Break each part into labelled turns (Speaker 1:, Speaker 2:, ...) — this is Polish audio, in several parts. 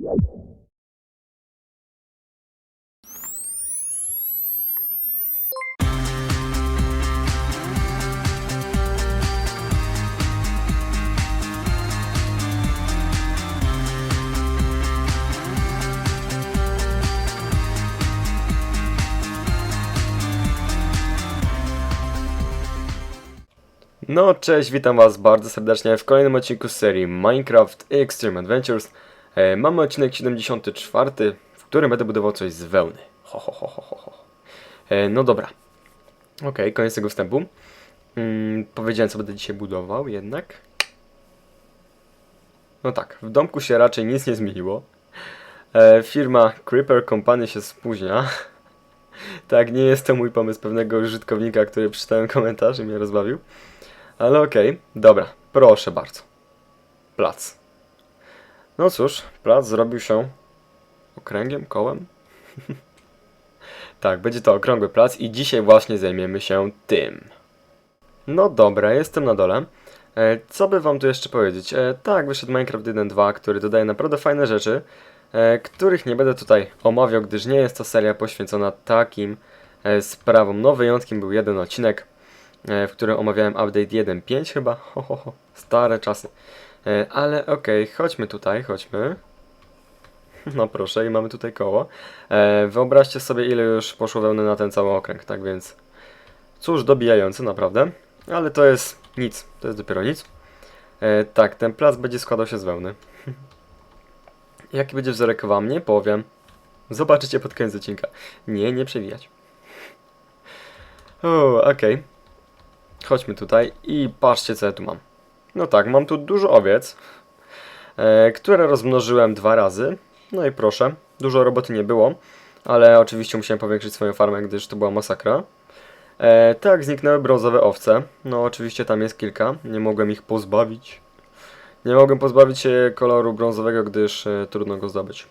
Speaker 1: No, cześć, witam was bardzo serdecznie w kolejnym odcinku serii Minecraft Extreme Adventures. E, mamy odcinek 74, w którym będę budował coś z wełny. Ho, ho, ho, ho, ho. E, no dobra. Okej, koniec tego wstępu. Mm, powiedziałem, co będę dzisiaj budował, jednak. No tak, w domku się raczej nic nie zmieniło. E, firma Creeper Company się spóźnia. tak, nie jest to mój pomysł pewnego użytkownika, który przeczytałem komentarz i mnie rozbawił. Ale okej, dobra, proszę bardzo. Plac. No cóż, plac zrobił się okręgiem, kołem. tak, będzie to okrągły plac i dzisiaj właśnie zajmiemy się tym. No dobra, jestem na dole. E, co by wam tu jeszcze powiedzieć? E, tak, wyszedł Minecraft 1.2, który dodaje naprawdę fajne rzeczy, e, których nie będę tutaj omawiał, gdyż nie jest to seria poświęcona takim e, sprawom. No wyjątkiem był jeden odcinek, e, w którym omawiałem update 1.5 chyba. Ho, ho, ho. Stare czasy. E, Ale okej, chodźmy tutaj, chodźmy. No proszę, i mamy tutaj koło. E, Wyobraźcie sobie, ile już poszło wełny na ten cały okręg, tak więc... Cóż, dobijające naprawdę. Ale to jest nic, to jest dopiero nic. E, tak, ten plac będzie składał się z wełny. Jaki będzie wzorek wam, nie powiem. Zobaczycie pod koniec odcinka. Nie, nie przewijać. O, okej. Chodźmy tutaj i patrzcie co ja tu mam. No tak, mam tu dużo owiec, e, które rozmnożyłem dwa razy. No i proszę, dużo roboty nie było, ale oczywiście musiałem powiększyć swoją farmę, gdyż to była masakra. E, tak, zniknęły brązowe owce. No oczywiście tam jest kilka, nie mogłem ich pozbawić. Nie mogłem pozbawić się koloru brązowego, gdyż e, trudno go zdobyć.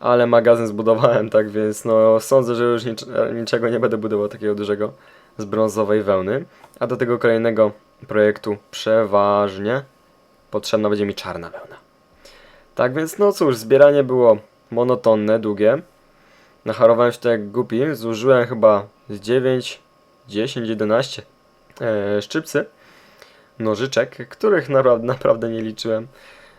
Speaker 1: Ale magazyn zbudowałem, tak więc no sądzę, że już nic, niczego nie będę budował takiego dużego z brązowej wełny. A do tego kolejnego projektu przeważnie potrzebna będzie mi czarna wełna. Tak więc no cóż, zbieranie było monotonne, długie. Nacharowałem się to jak głupi, zużyłem chyba z 9, 10, 11 e, szczypcy, nożyczek, których naprawdę, naprawdę nie liczyłem,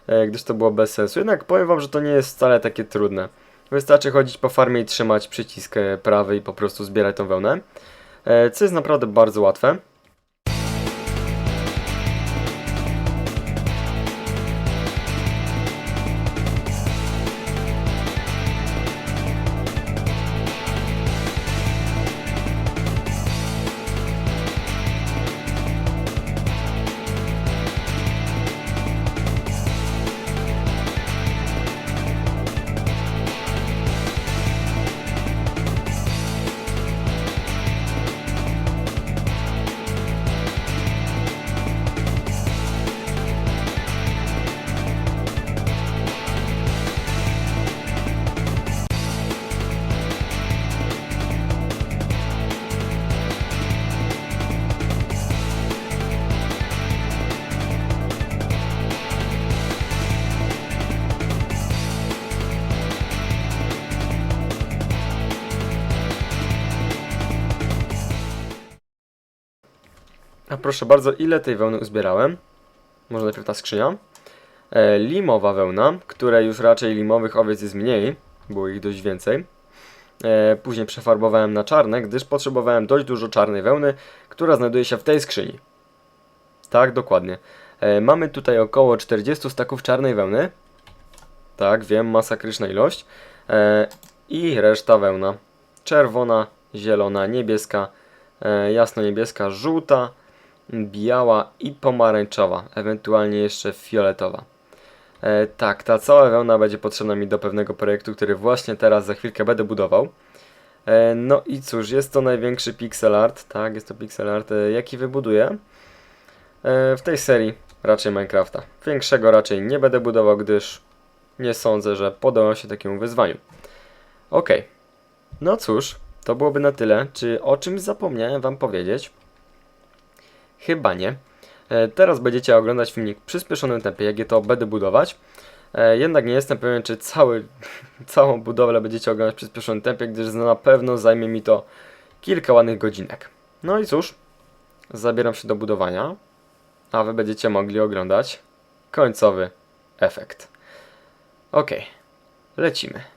Speaker 1: e, gdyż to było bez sensu. Jednak powiem wam, że to nie jest wcale takie trudne. Wystarczy chodzić po farmie i trzymać przycisk e, prawy i po prostu zbierać tą wełnę. E, co jest naprawdę bardzo łatwe. Proszę bardzo, ile tej wełny uzbierałem? Może najpierw ta skrzynia. E, limowa wełna, której już raczej limowych owiec jest mniej, było ich dość więcej. E, później przefarbowałem na czarne, gdyż potrzebowałem dość dużo czarnej wełny, która znajduje się w tej skrzyni. Tak, dokładnie. E, mamy tutaj około 40 staków czarnej wełny. Tak, wiem, masakryczna ilość. E, I reszta wełna. Czerwona, zielona, niebieska, e, jasno-niebieska, żółta, biała i pomarańczowa, ewentualnie jeszcze fioletowa. E, tak, ta cała wełna będzie potrzebna mi do pewnego projektu, który właśnie teraz za chwilkę będę budował. E, no i cóż, jest to największy pixel art, tak, jest to pixel art, e, jaki wybuduję e, w tej serii raczej Minecrafta. Większego raczej nie będę budował, gdyż nie sądzę, że podołam się takiemu wyzwaniu. Okej, no cóż, to byłoby na tyle. Czy o czymś zapomniałem Wam powiedzieć? Chyba nie. E, Teraz będziecie oglądać filmik w przyspieszonym tempie, jak je to będę budować. E, jednak nie jestem pewien, czy cały, całą budowlę będziecie oglądać w przyspieszonym tempie, gdyż na pewno zajmie mi to kilka ładnych godzinek. No i cóż, zabieram się do budowania, a wy będziecie mogli oglądać końcowy efekt. Ok, lecimy.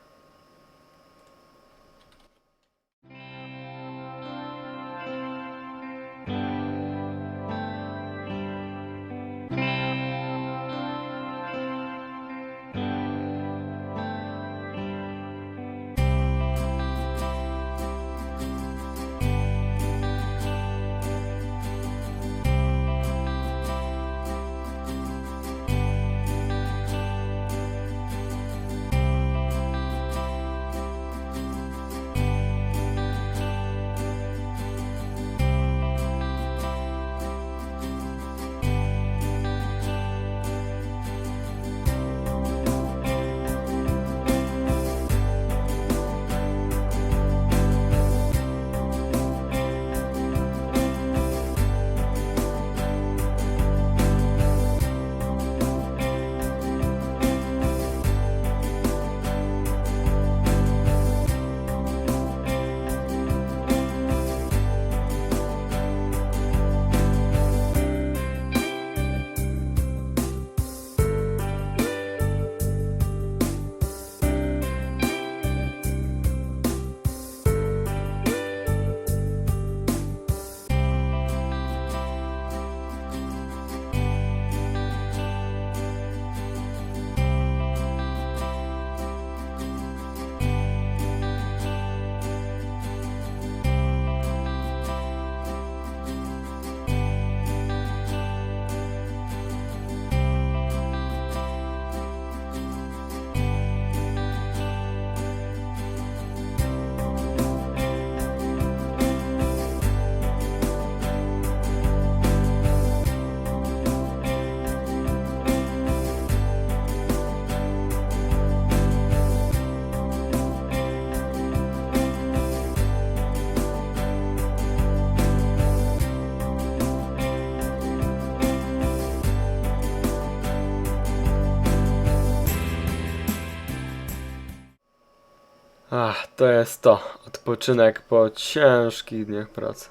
Speaker 1: Ach, to jest to. Odpoczynek po ciężkich dniach pracy.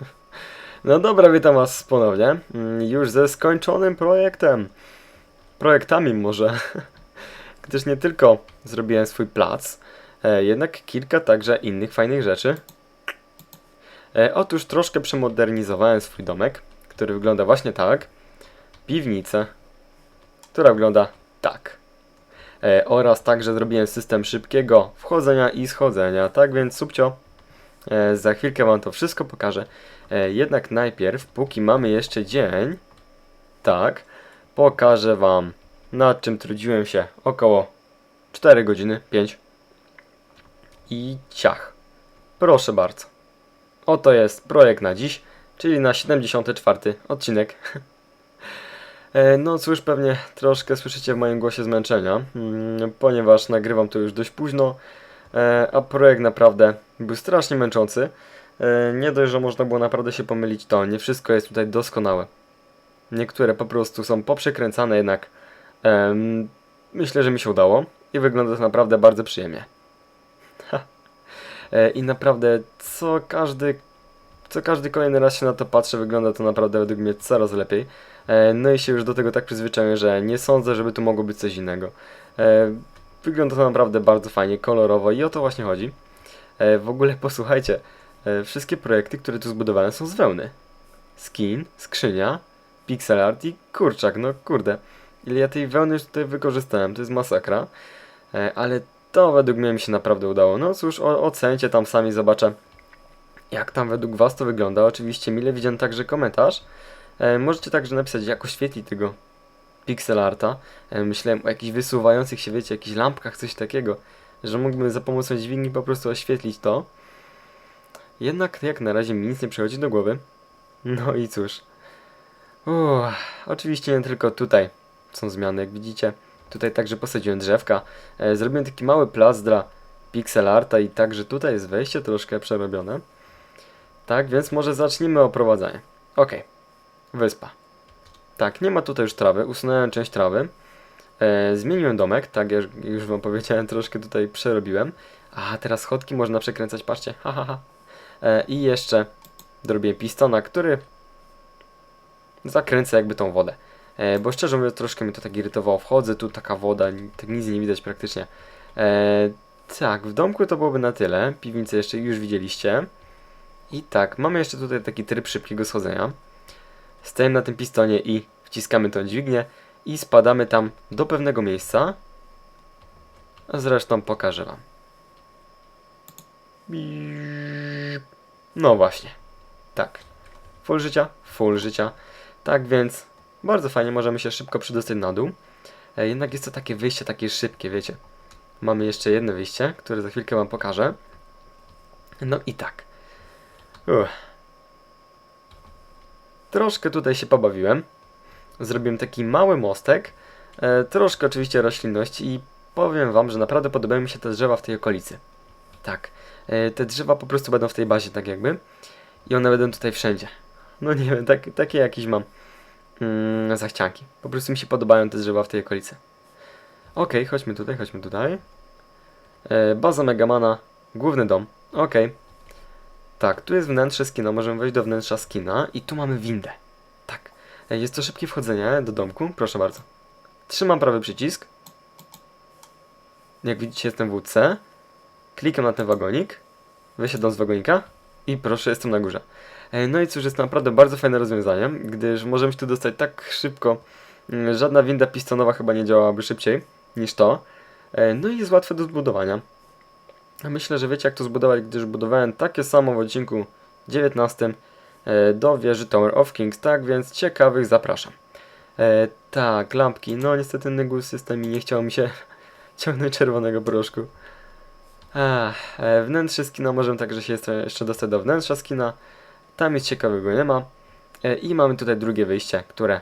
Speaker 1: No dobra, witam Was ponownie. Mm, Już ze skończonym projektem. Projektami może. Gdyż nie tylko zrobiłem swój plac, e, jednak kilka także innych fajnych rzeczy. E, Otóż troszkę przemodernizowałem swój domek, który wygląda właśnie tak. Piwnicę, która wygląda. E, oraz także zrobiłem system szybkiego wchodzenia i schodzenia. Tak więc subcio, e, za chwilkę Wam to wszystko pokażę. E, jednak najpierw, póki mamy jeszcze dzień, tak, pokażę Wam nad czym trudziłem się około 4 godziny, 5 i ciach. Proszę bardzo. Oto jest projekt na dziś, czyli na 74 odcinek. E, No cóż, pewnie troszkę słyszycie w moim głosie zmęczenia, mm, ponieważ nagrywam to już dość późno, e, a projekt naprawdę był strasznie męczący. E, Nie dość, że można było naprawdę się pomylić, to nie wszystko jest tutaj doskonałe. Niektóre po prostu są poprzekręcane, jednak myślę, że mi się udało i wygląda to naprawdę bardzo przyjemnie. I naprawdę co każdy, co każdy kolejny raz się na to patrzę, wygląda to naprawdę według mnie coraz lepiej. E, No i się już do tego tak przyzwyczaiłem, że nie sądzę, żeby tu mogło być coś innego. E, Wygląda to naprawdę bardzo fajnie, kolorowo i o to właśnie chodzi. E, W ogóle posłuchajcie, wszystkie projekty, które tu zbudowałem są z wełny. Skin, skrzynia, pixel art i kurczak, no kurde. Ile ja tej wełny już tutaj wykorzystałem, to jest masakra. Ale to według mnie mi się naprawdę udało. No cóż, ocencie tam sami zobaczę, jak tam według Was to wygląda. Oczywiście mile widziałem także komentarz. E, możecie także napisać, jak oświetlić tego pixel arta. E, myślałem o jakichś wysuwających się, wiecie, jakichś lampkach, coś takiego, że mógłbym za pomocą dźwigni po prostu oświetlić to. Jednak jak na razie mi nic nie przychodzi do głowy. No i cóż. Oczywiście nie tylko tutaj są zmiany, jak widzicie. Tutaj także posadziłem drzewka. E, zrobiłem taki mały plac dla pixel arta i także tutaj jest wejście troszkę przerobione. Tak, więc może zacznijmy oprowadzanie. Okej. Wyspa. Tak, nie ma tutaj już trawy, usunąłem część trawy. E, zmieniłem domek, tak jak już wam powiedziałem, troszkę tutaj przerobiłem. A teraz schodki można przekręcać, patrzcie, ha, ha, ha. E, I jeszcze dorobiłem pistona, który zakręca jakby tą wodę. E, bo szczerze mówiąc, troszkę mnie to tak irytowało. Wchodzę, tu taka woda, tak nic nie widać praktycznie. E, tak, w domku to byłoby na tyle. Piwnicę jeszcze już widzieliście. I tak, mamy jeszcze tutaj taki tryb szybkiego schodzenia. Stajemy na tym pistonie i wciskamy tą dźwignię i spadamy tam do pewnego miejsca. Zresztą pokażę wam. No właśnie. Tak. Full życia, full życia. Tak więc bardzo fajnie możemy się szybko przydostać na dół. E, jednak jest to takie wyjście takie szybkie, wiecie. Mamy jeszcze jedno wyjście, które za chwilkę wam pokażę. No i tak. Uff. Troszkę tutaj się pobawiłem. Zrobiłem taki mały mostek. E, troszkę oczywiście roślinności i powiem wam, że naprawdę podobają mi się te drzewa w tej okolicy. Tak. E, te drzewa po prostu będą w tej bazie tak jakby. I one będą tutaj wszędzie. No nie wiem, tak, takie jakieś mam mm, zachcianki. Po prostu mi się podobają te drzewa w tej okolicy. Okej, chodźmy tutaj, chodźmy tutaj. E, baza Megamana, główny dom. Okej. Tak, tu jest wnętrze skina, możemy wejść do wnętrza skina i tu mamy windę. Tak. Jest to szybkie wchodzenie do domku, proszę bardzo. Trzymam prawy przycisk. Jak widzicie jestem w łódce. Klikam na ten wagonik. Wysiadam z wagonika i proszę, jestem na górze. No i cóż, jest to naprawdę bardzo fajne rozwiązanie, gdyż możemy się tu dostać tak szybko. Mm, Żadna winda pistonowa chyba nie działałaby szybciej niż to. No i jest łatwe do zbudowania. Myślę, że wiecie jak to zbudować, gdyż budowałem takie samo w odcinku 19 e, do wieży Tower of Kings, tak więc ciekawych zapraszam. E, tak, lampki, no niestety Nygus system i nie chciało mi się ciągnąć czerwonego proszku. Ach, e, wnętrze skina możemy także się jeszcze- jeszcze dostać do wnętrza skina. Tam nic ciekawego nie ma. E, I mamy tutaj drugie wyjście, które...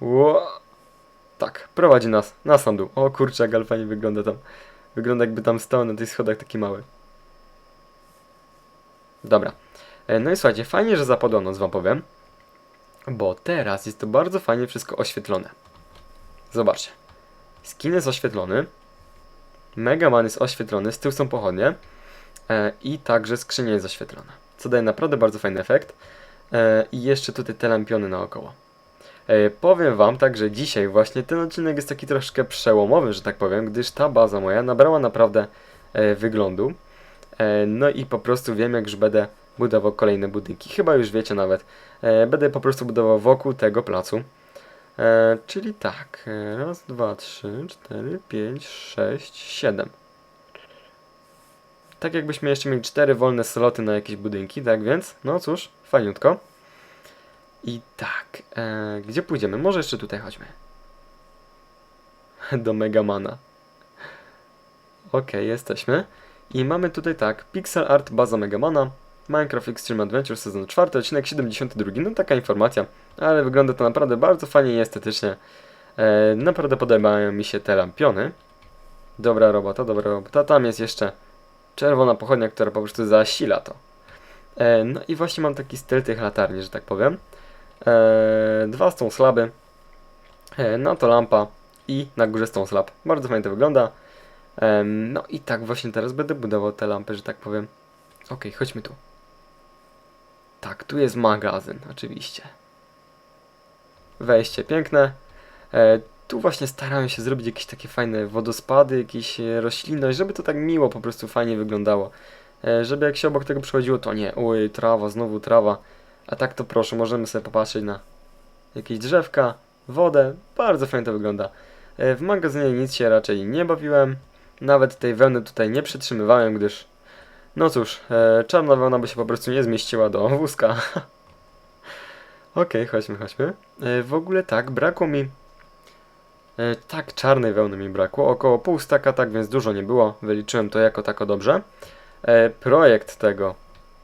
Speaker 1: Ło... Tak, prowadzi nas na sam dół. O kurczę, jak fajnie wygląda tam. Wygląda jakby tam stał na tych schodach taki mały. Dobra. E, No i słuchajcie, fajnie, że zapadła noc, wam powiem. Bo teraz jest to bardzo fajnie wszystko oświetlone. Zobaczcie. Skin jest oświetlony. Mega Man jest oświetlony, z tyłu są pochodnie. E, I także skrzynia jest oświetlona. Co daje naprawdę bardzo fajny efekt. E, I jeszcze tutaj te lampiony naokoło. E, powiem wam tak, że dzisiaj właśnie ten odcinek jest taki troszkę przełomowy, że tak powiem, gdyż ta baza moja nabrała naprawdę e, wyglądu. E, no i po prostu wiem, jak już będę budował kolejne budynki. Chyba już wiecie nawet. Będę po prostu budował wokół tego placu. Czyli tak, raz, dwa, trzy, cztery, pięć, sześć, siedem. Tak jakbyśmy jeszcze mieli cztery wolne sloty na jakieś budynki, tak więc, no cóż, fajniutko. I tak, e, gdzie pójdziemy? Może jeszcze tutaj chodźmy. Do Megamana. Okej, jesteśmy. I mamy tutaj tak, Pixel Art baza Megamana, Minecraft Extreme Adventure sezon 4, odcinek 72. No taka informacja, ale wygląda to naprawdę bardzo fajnie i estetycznie. E, naprawdę podobają mi się te lampiony. Dobra robota, dobra robota. Tam jest jeszcze czerwona pochodnia, która po prostu zasila to. E, no i właśnie mam taki styl tych latarni, że tak powiem. E, dwa stone slaby, e, na to lampa i na górze stone slab. Bardzo fajnie to wygląda. Em, no i tak właśnie teraz będę budował te lampy, że tak powiem. Okej, chodźmy tu. Tak, tu jest magazyn, oczywiście. Wejście piękne. E, tu właśnie starałem się zrobić jakieś takie fajne wodospady, jakieś e, roślinność, żeby to tak miło po prostu fajnie wyglądało. E, żeby jak się obok tego przechodziło, to nie, oj, trawa, znowu trawa. A tak to proszę, możemy sobie popatrzeć na jakieś drzewka, wodę. Bardzo fajnie to wygląda. E, w magazynie nic się raczej nie bawiłem. Nawet tej wełny tutaj nie przytrzymywałem, gdyż no cóż, e, czarna wełna by się po prostu nie zmieściła do wózka. Okej, chodźmy, chodźmy. E, w ogóle tak, brakło mi... Tak, czarnej wełny mi brakło, około pół staka, tak więc dużo nie było. Wyliczyłem to jako tako dobrze. Projekt tego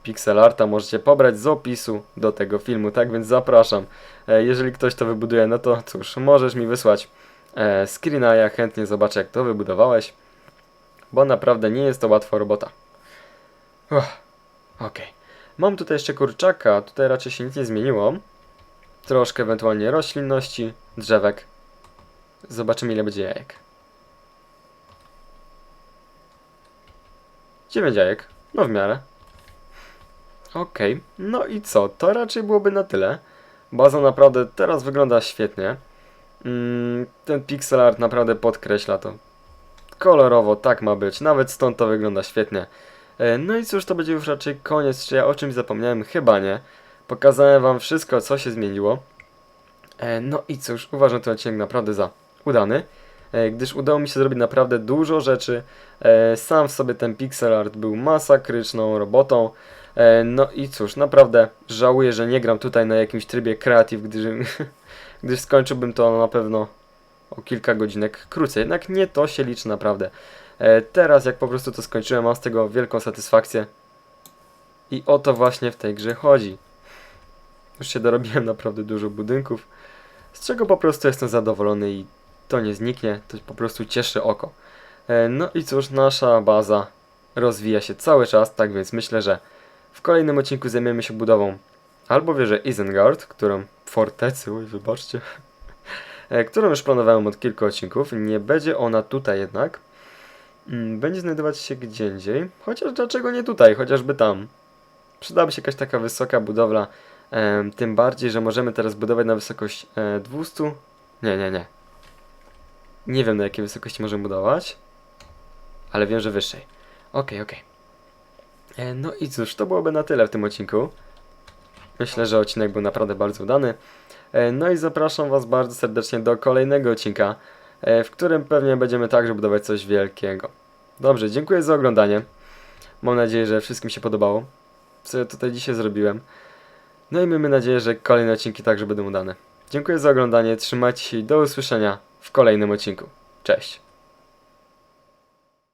Speaker 1: pixel arta możecie pobrać z opisu do tego filmu, tak więc zapraszam. E, jeżeli ktoś to wybuduje, no to cóż, możesz mi wysłać e, screena, ja chętnie zobaczę jak to wybudowałeś, bo naprawdę nie jest to łatwa robota. Uff, Okej. Mam tutaj jeszcze kurczaka, tutaj raczej się nic nie zmieniło. Troszkę ewentualnie roślinności, drzewek. Zobaczymy ile będzie jajek. 9 jajek. No w miarę. Okej, no i co? To raczej byłoby na tyle. Baza naprawdę teraz wygląda świetnie. Mm, ten pixel art naprawdę podkreśla to. Kolorowo, tak ma być. Nawet stąd to wygląda świetnie. E, No i cóż, to będzie już raczej koniec. Czy ja o czymś zapomniałem? Chyba nie. Pokazałem wam wszystko, co się zmieniło. E, No i cóż, uważam ten odcinek naprawdę za udany, e, gdyż udało mi się zrobić naprawdę dużo rzeczy. Sam w sobie ten pixel art był masakryczną robotą. E, No i cóż, naprawdę żałuję, że nie gram tutaj na jakimś trybie creative, gdyż, gdyż skończyłbym to na pewno o kilka godzinek krócej. Jednak nie to się liczy naprawdę. E, Teraz jak po prostu to skończyłem, mam z tego wielką satysfakcję. I o to właśnie w tej grze chodzi. Już się dorobiłem naprawdę dużo budynków, z czego po prostu jestem zadowolony i to nie zniknie, to po prostu cieszy oko. E, No i cóż, nasza baza rozwija się cały czas, tak więc myślę, że w kolejnym odcinku zajmiemy się budową albo wieży Isengard, którą fortecy, oj wybaczcie, e, którą już planowałem od kilku odcinków. Nie będzie ona tutaj jednak. Mm, Będzie znajdować się gdzie indziej, chociaż dlaczego nie tutaj, chociażby tam. Przydałaby się jakaś taka wysoka budowla, tym bardziej, że możemy teraz budować na wysokość e, 200. Nie, nie, nie. Nie wiem na jakiej wysokości możemy budować, ale wiem, że wyższej. Okej, okej. E, No i cóż, to byłoby na tyle w tym odcinku. Myślę, że odcinek był naprawdę bardzo udany. E, No i zapraszam Was bardzo serdecznie do kolejnego odcinka, e, w którym pewnie będziemy także budować coś wielkiego. Dobrze, dziękuję za oglądanie. Mam nadzieję, że wszystkim się podobało, co ja tutaj dzisiaj zrobiłem. No i miejmy nadzieję, że kolejne odcinki także będą udane. Dziękuję za oglądanie, trzymajcie się i do usłyszenia w kolejnym odcinku. Cześć!